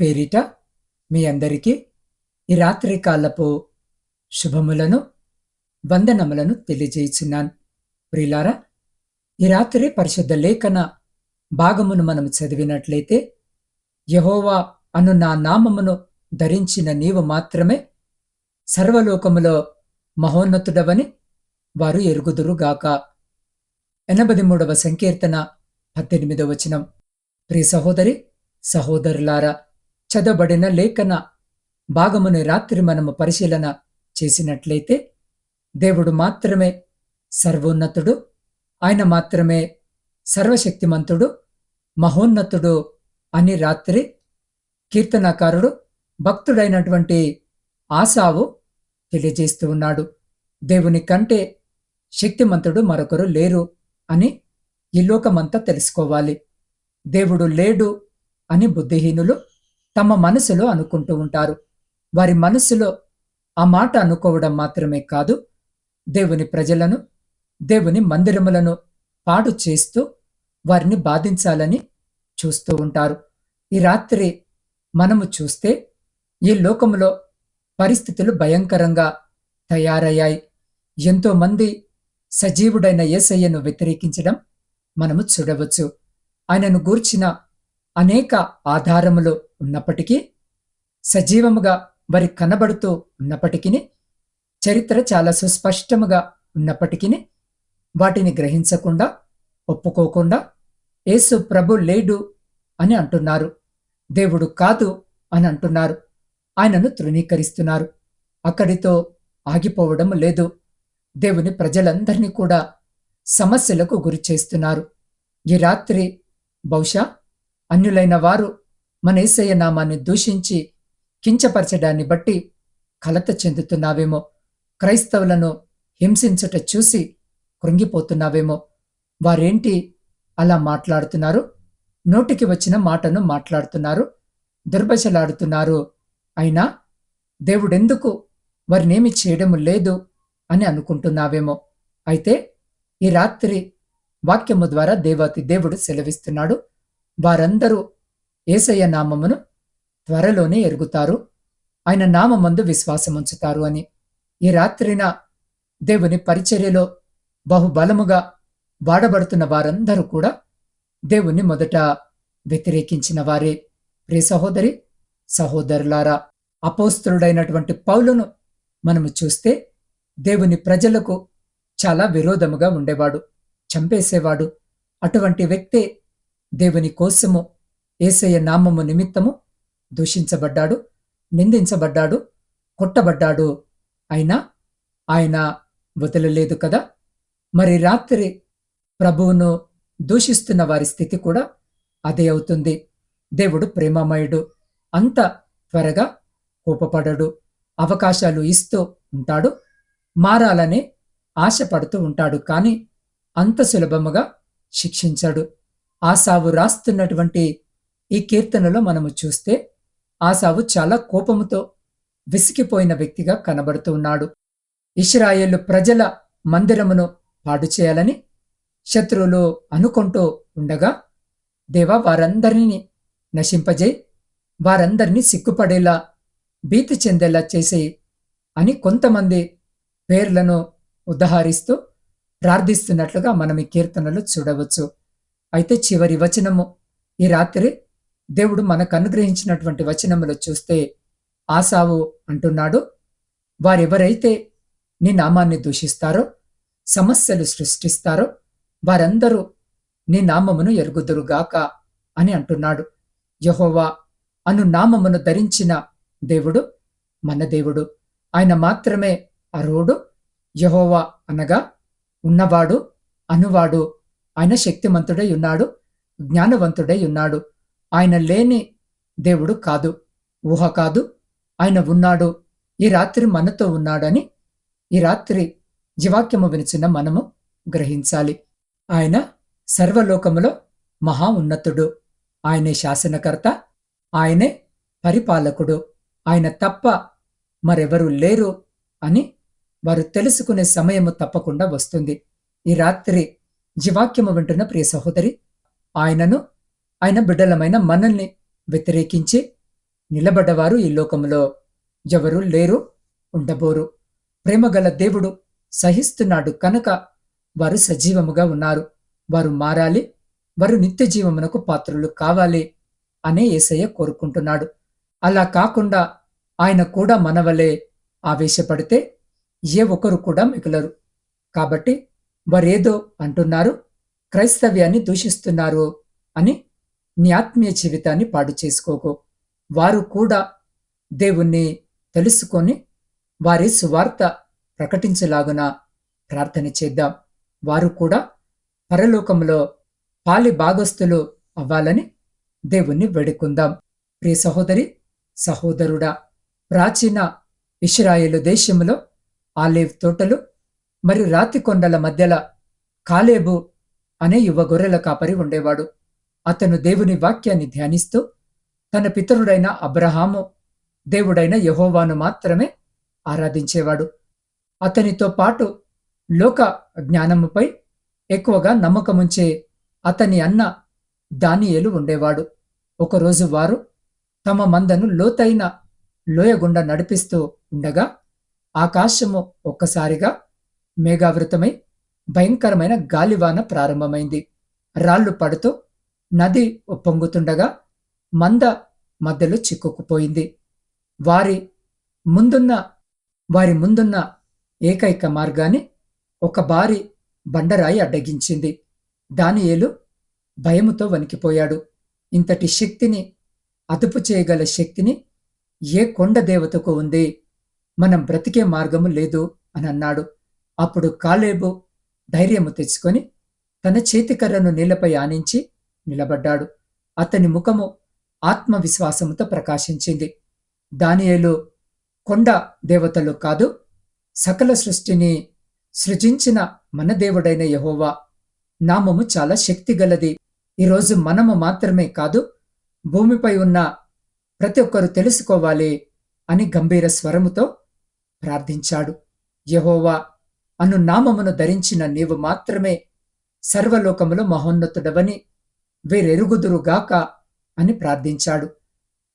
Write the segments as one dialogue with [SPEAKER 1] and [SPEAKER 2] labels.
[SPEAKER 1] పేరిట మీ అందరికీ ఈ రాత్రి కాలపు శుభములను వందనములను తెలియజేయుచున్నాను. ప్రిలారా ఈ రాత్రి పరిశుద్ధ లేఖన భాగమును మనం చదివినట్లయితే యహోవా అను నా నామమును ధరించిన నీవు మాత్రమే సర్వలోకములో మహోన్నతుడవని వారు ఎరుగుదురుగాక. ఎనభై మూడవ సంకీర్తన పద్దెనిమిదవ వచనం. ప్రియ సహోదరి సహోదరులారా చదవబడిన లేఖన భాగముని రాత్రి మనము పరిశీలన చేసినట్లయితే దేవుడు మాత్రమే సర్వోన్నతుడు ఆయన మాత్రమే సర్వశక్తిమంతుడు మహోన్నతుడు అని రాత్రి కీర్తనాకారుడు భక్తుడైనటువంటి ఆశావు తెలియజేస్తూ ఉన్నాడు. దేవుని కంటే శక్తిమంతుడు మరొకరు లేరు అని ఈ లోకమంతా తెలుసుకోవాలి. దేవుడు లేడు అని బుద్ధిహీనులు తమ మనసులో అనుకుంటూ ఉంటారు. వారి మనసులో ఆ మాట అనుకోవడం మాత్రమే కాదు. దేవుని ప్రజలను దేవుని మందిరములను పాడు చేస్తూ వారిని బాధించాలని చూస్తూ ఉంటారు. ఈ రాత్రి మనము చూస్తే ఈ లోకములో పరిస్థితులు భయంకరంగా తయారయ్యాయి. ఎంతో మంది సజీవుడైన యేసయ్యను వ్యతిరేకించడం మనము చూడవచ్చు. ఆయనను గూర్చిన అనేక ఆధారములు ఉన్నప్పటికీ సజీవముగా వారి కనబడుతూ ఉన్నప్పటికీ చరిత్ర చాలా సుస్పష్టముగా ఉన్నప్పటికీ వాటిని గ్రహించకుండా ఒప్పుకోకుండా యేసు ప్రభు లేడు అని అంటున్నారు. దేవుడు కాదు అని అంటున్నారు. ఆయనను తృణీకరిస్తున్నారు. అక్కడితో ఆగిపోవడం లేదు. దేవుని ప్రజలందరినీ కూడా సమస్యలకు గురి చేస్తున్నారు. ఈ రాత్రి బహుశా అన్యులైన వారు మన ఏసయ్య నామాన్ని దూషించి కించపరచడాన్ని బట్టి కలత చెందుతున్నావేమో. క్రైస్తవులను హింసించుట చూసి కృంగిపోతున్నావేమో. వారేంటి అలా మాట్లాడుతున్నారు? నోటికి వచ్చిన మాటను మాట్లాడుతున్నారు? దుర్భశలాడుతున్నారు అయినా దేవుడెందుకు వారినేమి చేయడం లేదు అని అనుకుంటున్నావేమో. అయితే ఈ రాత్రి వాక్యము ద్వారా దేవాతి దేవుడు సెలవిస్తున్నాడు. వారందరూ ఏసయ్య నామమును త్వరలోనే ఎరుగుతారు. ఆయన నామందు విశ్వాసముంచుతారు అని. ఈ రాత్రిన దేవుని పరిచర్యలో బహుబలముగా వాడబడుతున్న వారందరూ కూడా దేవుని మొదట వ్యతిరేకించిన వారే. ప్రియ సహోదరి సహోదరులారా అపోస్తుడైనటువంటి పౌలును మనము చూస్తే దేవుని ప్రజలకు చాలా విరోధముగా ఉండేవాడు చంపేసేవాడు. అటువంటి వ్యక్తే దేవుని కోసము ఏసయ్య నామము నిమిత్తము దూషించబడ్డాడు నిందించబడ్డాడు కొట్టబడ్డాడు. అయినా ఆయన వదలలేదు కదా? మరి రాత్రి ప్రభువును దూషిస్తున్న వారి స్థితి కూడా అదే అవుతుంది. దేవుడు ప్రేమమయుడు అంత త్వరగా కోపపడడు అవకాశాలు ఇస్తూ ఉంటాడు మారాలని ఆశపడుతూ ఉంటాడు కానీ అంత సులభముగా శిక్షించాడు. ఆసావు రాస్తున్నటువంటి ఈ కీర్తనలో మనము చూస్తే ఆసావు చాలా కోపముతో విసిగిపోయిన వ్యక్తిగా కనబడుతూ ఉన్నాడు. ఇస్రాయేలు ప్రజల మందిరమును పాడు చేయాలని శత్రువులు అనుకుంటూ ఉండగా దేవా వారందరినీ నశింపజేయి వారందరినీ సిగ్గుపడేలా భీతి చెందేలా చేసేయి అని కొంతమంది పేర్లను ఉదహరిస్తూ ప్రార్థిస్తున్నట్లుగా మనం ఈ కీర్తనలు చూడవచ్చు. అయితే చివరి వచనము ఈ రాత్రి దేవుడు మనకు అనుగ్రహించినటువంటి వచనములు చూస్తే ఆసావు అంటున్నాడు వారెవరైతే నీ నామాన్ని దూషిస్తారో సమస్యలు సృష్టిస్తారో వారందరూ నీ నామమును ఎరుగుదురుగాక అని అంటున్నాడు. యహోవా అను నామమును ధరించిన దేవుడు మన దేవుడు. ఆయన మాత్రమే అరోడు యహోవా అనగా ఉన్నవాడు అనువాడు ఆయన శక్తిమంతుడై ఉన్నాడు జ్ఞానవంతుడై ఉన్నాడు. ఆయన లేని దేవుడు కాదు ఊహ కాదు. ఆయన ఉన్నాడు ఈ రాత్రి మనతో ఉన్నాడని ఈ రాత్రి జీవాక్యము వినిచిన మనము గ్రహించాలి. ఆయన సర్వలోకములో మహా ఉన్నతుడు. ఆయనే శాసనకర్త ఆయనే పరిపాలకుడు. ఆయన తప్ప మరెవరూ లేరు అని వారు తెలుసుకునే సమయము తప్పకుండా వస్తుంది. ఈ రాత్రి జీవాక్యము వింటున్న ప్రియ సహోదరి ఆయనను ఆయన బిడ్డలమైన మనల్ని వ్యతిరేకించి నిలబడ్డవారు ఈ లోకములో ఎవరు లేరు ఉండబోరు. ప్రేమగల దేవుడు సహిస్తున్నాడు కనుక వారు సజీవముగా ఉన్నారు. వారు మారాలి వారు నిత్య జీవమునకు పాత్రులు కావాలి అనే ఏసయ్య కోరుకుంటున్నాడు. అలా కాకుండా ఆయన కూడా మనవలే ఆవేశపడితే ఏ ఒక్కరు కూడా మిగలరు. కాబట్టి వారేదో అంటున్నారు. క్రైస్తవ్యాన్ని దూషిస్తున్నారు అని నీ ఆత్మీయ జీవితాన్ని పాడు చేసుకోకు. వారు కూడా దేవుణ్ణి తెలుసుకొని వారి సువార్త ప్రకటించలాగున ప్రార్థన చేద్దాం. వారు కూడా పరలోకంలో పాలి భాగస్థులు అవ్వాలని దేవుణ్ణి వేడుకుందాం. ప్రియ సహోదరి సహోదరుడా ప్రాచీన ఇస్రాయేలు దేశంలో ఆలేవ్ తోటలు మరియు రాతి కొండల మధ్యల కాలేబు అనే యువ గొర్రెల కాపరి ఉండేవాడు. అతను దేవుని వాక్యాన్ని ధ్యానిస్తూ తన పితరుడైన అబ్రహాము దేవుడైన యహోవాను మాత్రమే ఆరాధించేవాడు. అతనితో పాటు లోక జ్ఞానముపై ఎక్కువగా నమ్మకముంచే అతని అన్న దానియేలు ఉండేవాడు. ఒకరోజు వారు తమ మందను లోతైన లోయగుండా నడిపిస్తూ ఉండగా ఆకాశము ఒక్కసారిగా మేఘావృతమై భయంకరమైన గాలివాన ప్రారంభమైంది. రాళ్ళు పడుతూ నది ఉప్పొంగుతుండగా మంద మధ్యలో చిక్కుకుపోయింది. వారి ముందున్న వారి ముందున్న ఏకైక మార్గాన్ని ఒక భారీ బండరాయి అడ్డగించింది. దానియేలు భయముతో వణికిపోయాడు. ఇంతటి శక్తిని అదుపు చేయగల శక్తిని ఏ కొండ దేవతకు ఉంది? మనం బ్రతికే మార్గము లేదు అని అన్నాడు అప్పుడు కాలేబు ధైర్యము తెచ్చుకొని తన చేతికర్రను నీళ్ళపై ఆనించి నిలబడ్డాడు. అతని ముఖము ఆత్మవిశ్వాసముతో ప్రకాశించింది. దానియేలు కొండ దేవతలు కాదు సకల సృష్టిని సృజించిన మన దేవుడైన యహోవా. నామము చాలా శక్తిగలది. ఈరోజు మనము మాత్రమే కాదు భూమిపై ఉన్న ప్రతి ఒక్కరు తెలుసుకోవాలి అని గంభీర స్వరముతో ప్రార్థించాడు. యహోవా అను నామమును ధరించిన నీవు మాత్రమే సర్వలోకములో మహోన్నతుడవని వీరెరుగుదురుగాక అని ప్రార్థించాడు.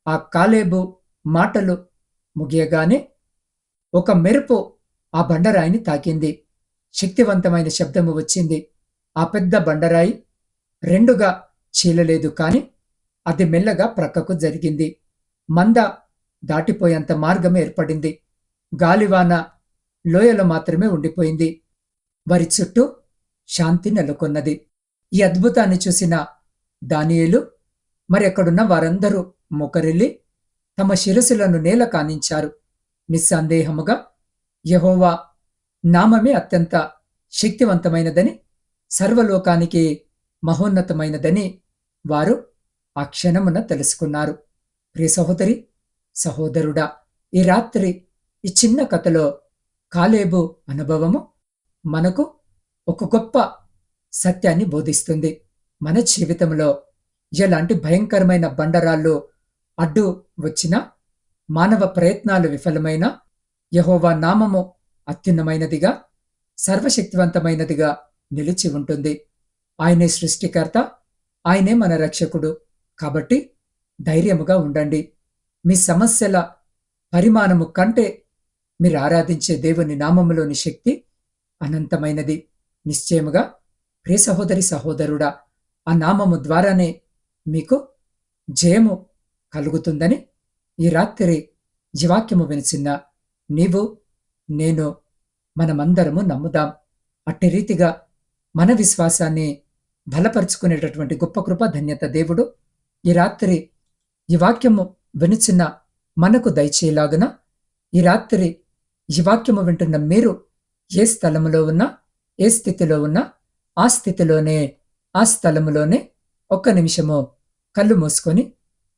[SPEAKER 1] ఆ కాలేబు మాటలు ముగియగానే ఒక మెరుపు ఆ బండరాయిని తాకింది. శక్తివంతమైన శబ్దము వచ్చింది. ఆ పెద్ద బండరాయి రెండుగా చీలలేదు కాని అది మెల్లగా ప్రక్కకు జరిగింది. మంద దాటిపోయేంత మార్గం ఏర్పడింది. గాలివాన లోయలో మాత్రమే ఉండిపోయింది. వారి చుట్టూ శాంతి నెలకొన్నది. ఈ అద్భుతాన్ని చూసిన దానియేలు మరి అక్కడున్న వారందరూ మొకరిల్లి తమ శిరసులను నేల కానించారు. నిస్సందేహముగా యహోవా నామమే అత్యంత శక్తివంతమైనదని సర్వలోకానికి మహోన్నతమైనదని వారు ఆ క్షణమున తెలుసుకున్నారు. ప్రియ సహోదరి సహోదరుడా ఈ రాత్రి ఈ చిన్న కథలో కాలేబు అనుభవము మనకు ఒక గొప్ప సత్యాన్ని బోధిస్తుంది. మన జీవితంలో ఎలాంటి భయంకరమైన బండరాళ్ళు అడ్డు వచ్చినా మానవ ప్రయత్నాలు విఫలమైన యహోవా నామము అత్యున్నమైనదిగా సర్వశక్తివంతమైనదిగా నిలిచి ఉంటుంది. ఆయనే సృష్టికర్త ఆయనే మన రక్షకుడు. కాబట్టి ధైర్యముగా ఉండండి. మీ సమస్యల పరిమాణము కంటే మీరు ఆరాధించే దేవుని నామములోని శక్తి అనంతమైనది. నిశ్చయముగా ప్రియ సహోదరి సహోదరుడా ఆ నామము ద్వారానే మీకు జయము కలుగుతుందని ఈ రాత్రి జీవాక్యము వినిచిన నీవు నేను మనమందరము నమ్ముదాం. అట్టి రీతిగా మన విశ్వాసాన్ని బలపరుచుకునేటటువంటి గొప్ప కృప ధన్యత దేవుడు ఈ రాత్రి ఈ వాక్యము వినుచున్న మనకు దయచేయలాగున ఈ రాత్రి ఈ వాక్యము వింటున్న మీరు ఏ స్థలములో ఉన్నా ఏ స్థితిలో ఉన్నా ఆ స్థితిలోనే ఆ స్థలములోనే ఒక్క నిమిషము కళ్ళు మూసుకొని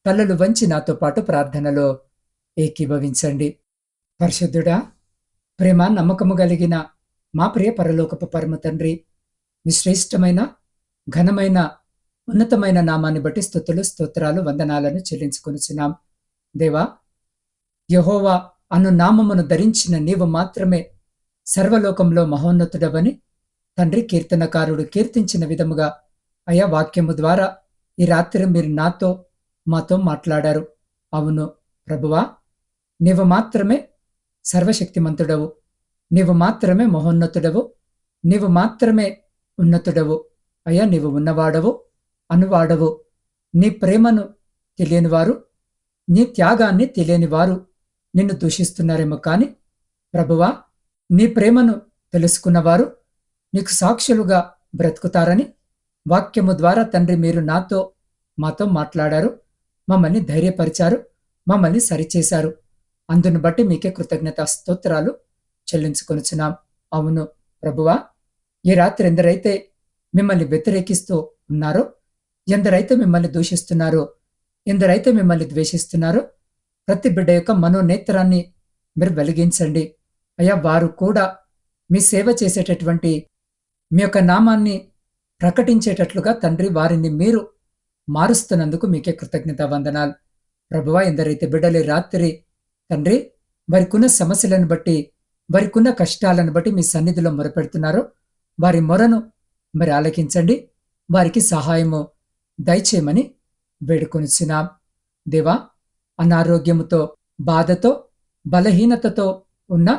[SPEAKER 1] కళ్ళలు వంచి నాతో పాటు ప్రార్థనలో ఏకీభవించండి. పరిశుద్ధుడా ప్రేమ నమ్మకము కలిగిన మా ప్రియ పరలోకపు పరమ తండ్రి మీ శ్రేష్టమైన ఘనమైన ఉన్నతమైన నామాన్ని బట్టి స్థుతులు స్తోత్రాలు వందనాలను చెల్లించుకొనిచున్నాం. దేవా యహోవా అను నామమును ధరించిన నీవు మాత్రమే సర్వలోకంలో మహోన్నతుడవని తండ్రి కీర్తనకారుడు కీర్తించిన విధముగా అయా వాక్యము ద్వారా ఈ రాత్రి మీరు నాతో మాతో మాట్లాడారు. అవును ప్రభువా నీవు మాత్రమే సర్వశక్తిమంతుడవు. నీవు మాత్రమే మహోన్నతుడవు. నీవు మాత్రమే ఉన్నతుడవు. అయ్యా నీవు ఉన్నవాడవు అనువాడవు. నీ ప్రేమను తెలియనివారు నీ త్యాగాన్ని తెలియనివారు నిన్ను దూషిస్తున్నారేమో కానీ ప్రభువా నీ ప్రేమను తెలుసుకున్నవారు నీకు సాక్షులుగా బ్రతుకుతారని వాక్యము ద్వారా తండ్రి మీరు నాతో మాతో మాట్లాడారు మమ్మల్ని ధైర్యపరిచారు మమ్మల్ని సరిచేశారు. అందును బట్టి మీకే కృతజ్ఞత స్తోత్రాలు చెల్లించుకొనుచున్నాం. అవును ప్రభువా ఈ రాత్రి ఎందరైతే మిమ్మల్ని వ్యతిరేకిస్తూ ఉన్నారో ఎందరైతే మిమ్మల్ని దూషిస్తున్నారో ఎందరైతే మిమ్మల్ని ద్వేషిస్తున్నారో ప్రతి బిడ్డ యొక్క మనోనేత్రాన్ని మీరు వెలిగించండి. అయ్యా వారు కూడా మీ సేవ చేసేటటువంటి మీ యొక్క నామాన్ని ప్రకటించేటట్లుగా తండ్రి వారిని మీరు మారుస్తున్నందుకు మీకే కృతజ్ఞత వందనాలు. ప్రభువా ఎందరైతే బిడ్డలే రాత్రి తండ్రి వారికున్న సమస్యలను బట్టి వారికున్న కష్టాలను బట్టి మీ సన్నిధిలో మొరపెడుతున్నారో వారి మొరను మరి ఆలకించండి. వారికి సహాయము దయచేయమని వేడుకొనిచ్చున్నాం దేవా అనారోగ్యముతో బాధతో బలహీనతతో ఉన్న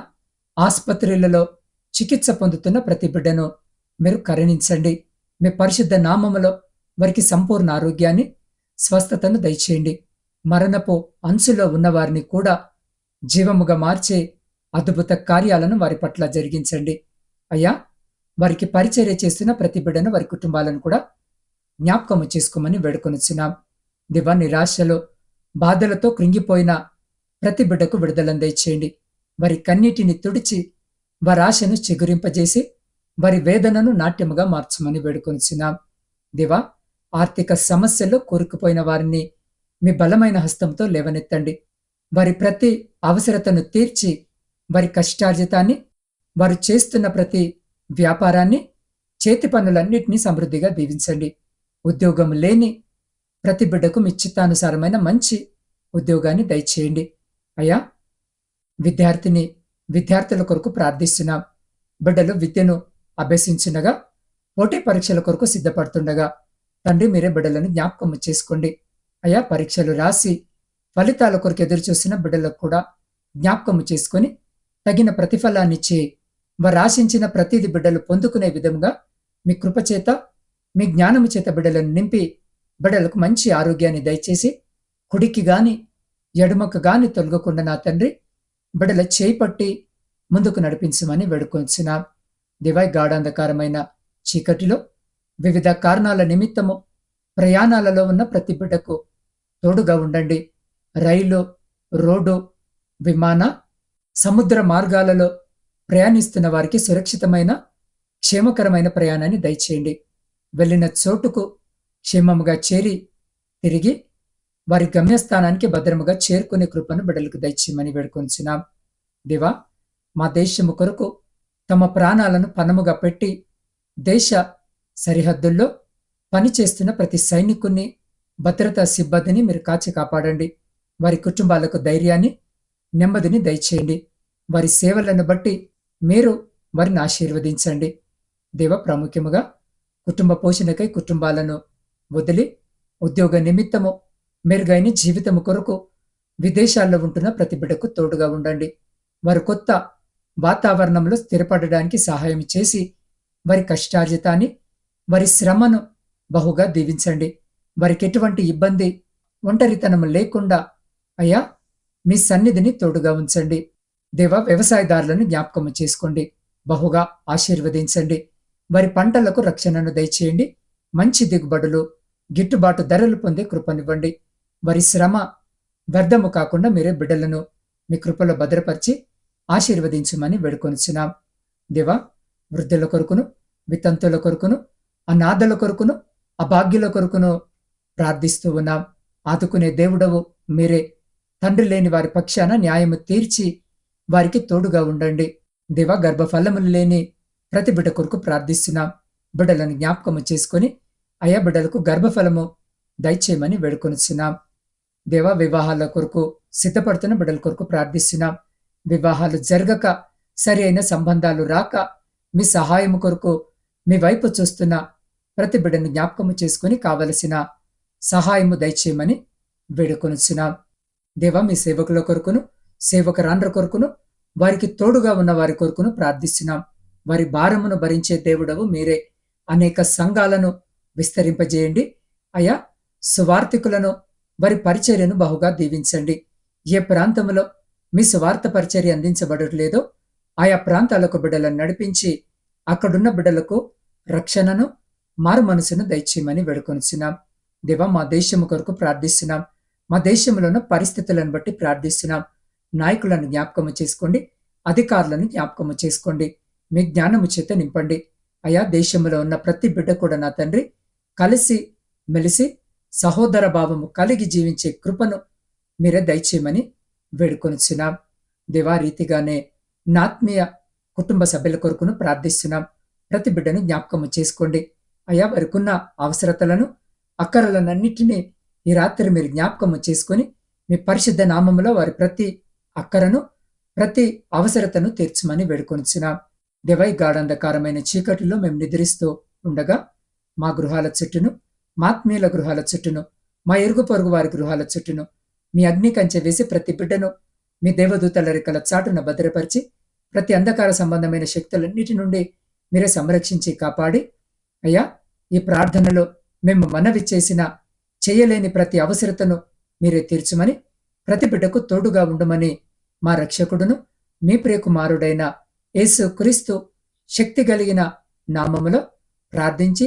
[SPEAKER 1] ఆసుపత్రులలో చికిత్స పొందుతున్న ప్రతి బిడ్డను మీరు కరుణించండి. మీ పరిశుద్ధ నామములో వారికి సంపూర్ణ ఆరోగ్యాన్ని స్వస్థతను దయచేయండి. మరణపు అంచులో ఉన్నవారిని కూడా జీవముగా మార్చే అద్భుత కార్యాలను వారి పట్ల జరిగించండి. అయ్యా వారికి పరిచర్య చేస్తున్న ప్రతి బిడ్డను వారి కుటుంబాలను కూడా జ్ఞాపకము చేసుకోమని వేడుకొనిచ్చున్నాం దివా నిరాశలో బాధలతో కృంగిపోయిన ప్రతి బిడ్డకు విడుదలను వారి కన్నీటిని తుడిచి వారి ఆశను చిగురింపజేసి వారి వేదనను నాట్యముగా మార్చమని వేడుకొనిచున్నాం. దివా ఆర్థిక సమస్యల్లో కోరుకుపోయిన వారిని మీ బలమైన హస్తంతో లేవనెత్తండి. వారి ప్రతి అవసరతను తీర్చి వారి కష్టార్జితాన్ని వారు చేస్తున్న ప్రతి వ్యాపారాన్ని చేతి పనులన్నింటినీ సమృద్ధిగా దీవించండి. ఉద్యోగం లేని ప్రతి బిడ్డకు మీ చిత్తానుసారమైన మంచి ఉద్యోగాన్ని దయచేయండి. అయ్యా విద్యార్థిని విద్యార్థుల కొరకు ప్రార్థిస్తున్నాం. బిడ్డలు విద్యను అభ్యసించుండగా పోటీ పరీక్షల కొరకు సిద్ధపడుతుండగా తండ్రి మీరే బిడ్డలను జ్ఞాపకం చేసుకోండి. అయా పరీక్షలు రాసి ఫలితాల కొరకు ఎదురు చూసిన బిడ్డలకు కూడా జ్ఞాపకం చేసుకొని తగిన ప్రతిఫలాన్నిచ్చి వారు ఆశించిన ప్రతిది బిడ్డలు పొందుకునే విధంగా మీ కృపచేత మీ జ్ఞానము చేత బిడ్డలను నింపి బిడ్డలకు మంచి ఆరోగ్యాన్ని దయచేసి కుడికి గాని ఎడమకు గాని తొలగకుండా నా తండ్రి బిడ్డల చేపట్టి ముందుకు నడిపించమని వేడుకొంచిన దివై గాఢాంధకారమైన చీకటిలో వివిధ కారణాల నిమిత్తము ప్రయాణాలలో ఉన్న ప్రతి బిడ్డకు తోడుగా ఉండండి. రైలు రోడ్డు విమాన సముద్ర మార్గాలలో ప్రయాణిస్తున్న వారికి సురక్షితమైన క్షేమకరమైన ప్రయాణాన్ని దయచేయండి. వెళ్ళిన చోటుకు క్షేమముగా చేరి తిరిగి వారి గమ్యస్థానానికి భద్రముగా చేరుకునే కృపను బిడ్డలకు దయచేయమని వేడుకొంచున్నాం. దివా మా దేశము కొరకు తమ ప్రాణాలను పనముగా పెట్టి దేశ సరిహద్దుల్లో పనిచేస్తున్న ప్రతి సైనికుని భద్రతా సిబ్బందిని మీరు కాచి కాపాడండి. వారి కుటుంబాలకు ధైర్యాన్ని నెమ్మదిని దయచేయండి. వారి సేవలను బట్టి మీరు వారిని ఆశీర్వదించండి. దేవ ప్రాముఖ్యముగా కుటుంబ పోషణకై కుటుంబాలను వదిలి ఉద్యోగ నిమిత్తము మెరుగైన జీవితము కొరకు విదేశాల్లో ఉంటున్న ప్రతి బిడ్డకు తోడుగా ఉండండి. వారు కొత్త వాతావరణంలో స్థిరపడడానికి సహాయం చేసి వారి కష్టార్జితాన్ని వారి శ్రమను బహుగా దీవించండి. వారికి ఎటువంటి ఇబ్బంది ఒంటరితనం లేకుండా అయ్యా మీ సన్నిధిని తోడుగా ఉంచండి. దేవ వ్యవసాయదారులను జ్ఞాపకము చేసుకోండి. బహుగా ఆశీర్వదించండి. వారి పంటలకు రక్షణను దయచేయండి. మంచి దిగుబడులు గిట్టుబాటు ధరలు పొందే కృపనివ్వండి. వారి శ్రమ వ్యర్థము కాకుండా మీరే బిడ్డలను మీ కృపలో భద్రపరిచి ఆశీర్వదించమని వేడుకొనిచున్నాం. దేవా వృద్ధుల కొరకును వితంతుల కొరకును అనాథల కొరకును అభాగ్యుల కొరకును ప్రార్థిస్తూ ఉన్నాం. ఆదుకునే దేవుడవు మీరే. తండ్రి లేని వారి పక్షాన న్యాయము తీర్చి వారికి తోడుగా ఉండండి. దేవా గర్భఫలములు లేని ప్రతి బిడ్డ కొరకు ప్రార్థిస్తున్నాం. బిడ్డలను జ్ఞాపకము చేసుకొని అయా బిడ్డలకు గర్భఫలము దయచేయమని వేడుకొనిచున్నాం. దేవా వివాహాల కొరకు సిద్ధపడుతున్న బిడ్డల కొరకు ప్రార్థిస్తున్నాం. వివాహాలు జరగక సరి అయిన సంబంధాలు రాక మీ సహాయము కొరకు మీ వైపు చూస్తున్న ప్రతి బిడ్డను జ్ఞాపకము చేసుకుని కావలసిన సహాయము దయచేయమని వేడుకొనుచున్నాం. దేవా మీ సేవకుల కొరకును సేవకరాండ్ర కొరకును వారికి తోడుగా ఉన్న వారి కొరకును ప్రార్థిస్తున్నాం. వారి భారమును భరించే దేవుడవు మీరే. అనేక సంఘాలను విస్తరింపజేయండి. అయా సువార్థికులను వారి పరిచర్యను బహుగా దీవించండి. ఏ ప్రాంతంలో మీ సువార్త పరిచర్య అందించబడట్లేదో ఆయా ప్రాంతాలకు బిడ్డలను నడిపించి అక్కడున్న బిడ్డలకు రక్షణను మారు మనసును దయచేయమని వేడుకొనిచున్నాం. దేవా మా దేశము కొరకు ప్రార్థిస్తున్నాం. మా దేశంలో ఉన్న పరిస్థితులను బట్టి ప్రార్థిస్తున్నాం. నాయకులను జ్ఞాపకము చేసుకోండి. అధికారులను జ్ఞాపకము చేసుకోండి. మీ జ్ఞానము చేత నింపండి. అయా దేశంలో ఉన్న ప్రతి బిడ్డ కూడా నా తండ్రి కలిసి మెలిసి సహోదర భావము కలిగి జీవించే కృపను మీరే దయచేయమని వేడుకొనిచున్నాం. దేవా రీతిగానే నాత్మీయ కుటుంబ సభ్యుల కొరకును ప్రార్థిస్తున్నాం. ప్రతి బిడ్డను జ్ఞాపకము చేసుకోండి. అయా వారికున్న అవసరతలను అక్కరలనన్నిటినీ ఈ రాత్రి మీరు జ్ఞాపకము చేసుకొని మీ పరిశుద్ధ నామములో వారి ప్రతి అక్కరను ప్రతి అవసరతను తీర్చమని వేడుకొనిచున్నాం. దేవై గాఢంధకారమైన చీకటిలో మేము నిద్రిస్తూ ఉండగా మా గృహాల చెట్టును మాత్మీయుల గృహాల చెట్టును మా ఎరుగు పొరుగు వారి గృహాల చెట్టును మీ అగ్ని కంచె వేసి ప్రతి బిడ్డను మీ దేవదూతల రెక్కల చాటున భద్రపరిచి ప్రతి అంధకార సంబంధమైన శక్తులన్నిటి నుండి మీరే సంరక్షించి కాపాడి అయ్యా ఈ ప్రార్థనలో మేము మనవి చేసిన చేయలేని ప్రతి అవసరతను మీరే తీర్చమని ప్రతి బిడ్డకు తోడుగా ఉండమని మా రక్షకుడును మీ ప్రియకుమారుడైన యేసు క్రీస్తు శక్తి కలిగిన నామములో ప్రార్థించి